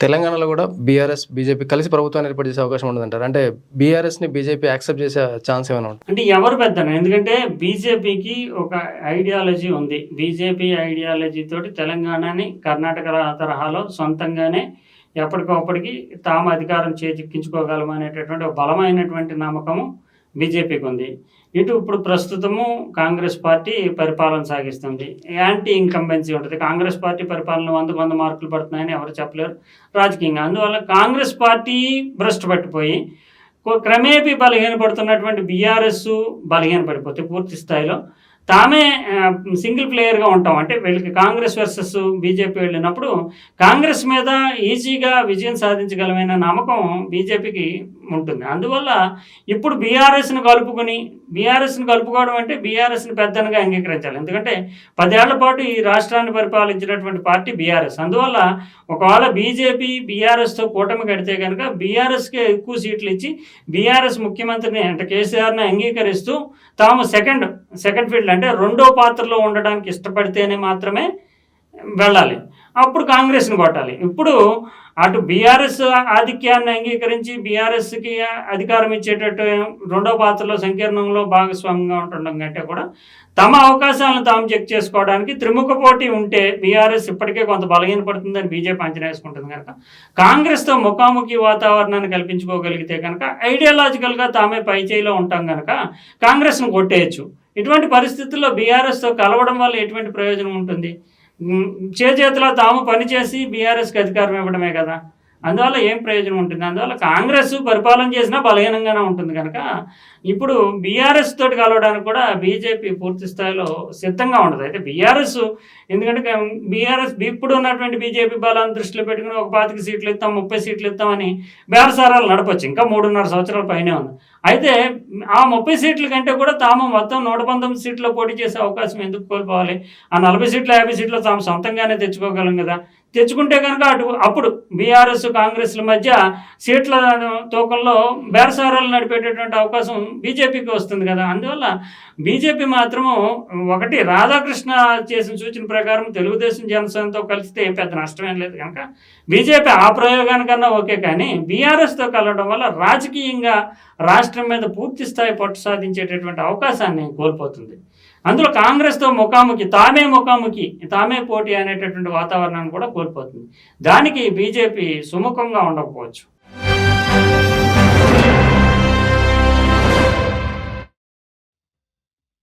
తెలంగాణలో కూడా BRS BJP కలిసి ప్రభుత్వాన్ని ఏర్పాటు చేసే అవకాశం ఉండదంటారు? అంటే బీఆర్ఎస్ని బీజేపీ యాక్సెప్ట్ చేసే ఛాన్స్ ఏమైనా ఉంటుంది అంటే ఎవరు పెద్ద ఎందుకంటే బీజేపీకి ఒక ఐడియాలజీ ఉంది. బీజేపీ ఐడియాలజీ తోటి తెలంగాణని కర్ణాటక తరహాలో సొంతంగానే ఎప్పటికప్పటికి తాము అధికారం చేజిక్కించుకోగలం అనేటటువంటి బలమైనటువంటి నమ్మకము బీజేపీకి ఉంది. ఇటు ఇప్పుడు ప్రస్తుతము కాంగ్రెస్ పార్టీ పరిపాలన సాగిస్తుంది. యాంటీ ఇన్కంబెన్సీ ఉంటుంది. కాంగ్రెస్ పార్టీ పరిపాలన వందకు వంద మార్కులు పడుతున్నాయని ఎవరు చెప్పలేరు. రాజకీయంగా. అందువల్ల కాంగ్రెస్ పార్టీ భ్రష్టు పట్టిపోయి క్రమేపీ బలహీనపడుతున్నటువంటి బీఆర్ఎస్ బలహీనపడిపోతే పూర్తి స్థాయిలో తామే సింగిల్ ప్లేయర్గా ఉంటాం. అంటే వీళ్ళకి కాంగ్రెస్ వర్సెస్ బీజేపీ వెళ్ళినప్పుడు కాంగ్రెస్ మీద ఈజీగా విజయం సాధించగలమైన నమ్మకం బీజేపీకి ఉంటుంది. అందువల్ల ఇప్పుడు బీఆర్ఎస్ని కలుపుకొని బీఆర్ఎస్ని కలుపుకోవడం అంటే బీఆర్ఎస్ని పెద్దనగా అంగీకరించాలి. ఎందుకంటే పదేళ్ళ పాటు ఈ రాష్ట్రాన్ని పరిపాలించినటువంటి పార్టీ బీఆర్ఎస్. అందువల్ల ఒకవేళ బీజేపీ బీఆర్ఎస్తో కూటమి కడితే కనుక బీఆర్ఎస్కే ఎక్కువ సీట్లు ఇచ్చి బీఆర్ఎస్ ముఖ్యమంత్రిని అంటే కేసీఆర్ని అంగీకరిస్తూ తాము సెకండ్ సెకండ్ ఫీల్డ్ అంటే రెండో పాత్రలో ఉండడానికి ఇష్టపడితేనే మాత్రమే వెళ్ళాలి. అప్పుడు కాంగ్రెస్ని కొట్టాలి. ఇప్పుడు అటు బీఆర్ఎస్ ఆధిక్యాన్ని అంగీకరించి బీఆర్ఎస్కి అధికారం ఇచ్చేటట్టు రెండో పాత్రలో సంకీర్ణంలో భాగస్వామ్యంగా ఉండడం కంటే కూడా తమ అవకాశాలను తాము చెక్ చేసుకోవడానికి త్రిముఖ పోటీ ఉంటే బీఆర్ఎస్ ఇప్పటికే కొంత బలహీనపడుతుందని బీజేపీ అంచనా వేసుకుంటుంది కనుక. కాంగ్రెస్తో ముఖాముఖి వాతావరణాన్ని కల్పించుకోగలిగితే కనుక ఐడియాలజికల్గా తామే పైచేయిలో ఉంటాం కనుక కాంగ్రెస్ను కొట్టేయచ్చు. ఇటువంటి పరిస్థితుల్లో బీఆర్ఎస్తో కలవడం వల్ల ఎటువంటి ప్రయోజనం ఉంటుంది? ఉమ్, తాము పనిచేసి బీఆర్ఎస్కి అధికారం ఇవ్వడమే కదా. అందువల్ల ఏం ప్రయోజనం ఉంటుంది? అందువల్ల కాంగ్రెస్ పరిపాలన చేసినా బలహీనంగానే ఉంటుంది కనుక ఇప్పుడు బీఆర్ఎస్ తోటి కలవడానికి కూడా బీజేపీ పూర్తి స్థాయిలో సిద్ధంగా ఉండదు. అయితే బీఆర్ఎస్ ఎందుకంటే బీఆర్ఎస్ ఇప్పుడు ఉన్నటువంటి బీజేపీ బలాన్ని దృష్టిలో పెట్టుకుని ఒక పాతిక సీట్లు ఇస్తాం ముప్పై సీట్లు ఇస్తామని బేరసారాలు నడపచ్చు. ఇంకా మూడున్నర సంవత్సరాల పైనే ఉంది. అయితే ఆ ముప్పై సీట్ల కంటే కూడా తాము మొత్తం నూట పంతొమ్మిది సీట్లో పోటీ చేసే అవకాశం ఎందుకు కోల్పోవాలి? ఆ నలభై సీట్లు యాభై సీట్లు తాము సొంతంగానే తెచ్చుకోగలం కదా. తెచ్చుకుంటే కనుక అటు అప్పుడు బీఆర్ఎస్ కాంగ్రెస్ల మధ్య సీట్ల తూకంలో బేరసారాలు నడిపేటటువంటి అవకాశం బీజేపీకి వస్తుంది కదా. అందువల్ల బీజేపీ మాత్రము ఒకటి రాధాకృష్ణ చేసిన సూచన ప్రకారం తెలుగుదేశం జనసేనతో కలిస్తే ఏం పెద్ద నష్టమేం లేదు కనుక బీజేపీ ఆ ప్రయోగానికన్నా ఓకే కానీ బీఆర్ఎస్తో కలవడం వల్ల రాజకీయంగా రాష్ట్రం మీద పూర్తి స్థాయి పట్టు సాధించేటటువంటి అవకాశాన్ని కోల్పోతుంది. అందులో కాంగ్రెస్తో ముఖాముఖి తామే ముఖాముఖి తామే పోటీ అనేటటువంటి వాతావరణాన్ని కూడా కోల్పోతుంది. దానికి బీజేపీ సుముఖంగా ఉండకపోవచ్చు.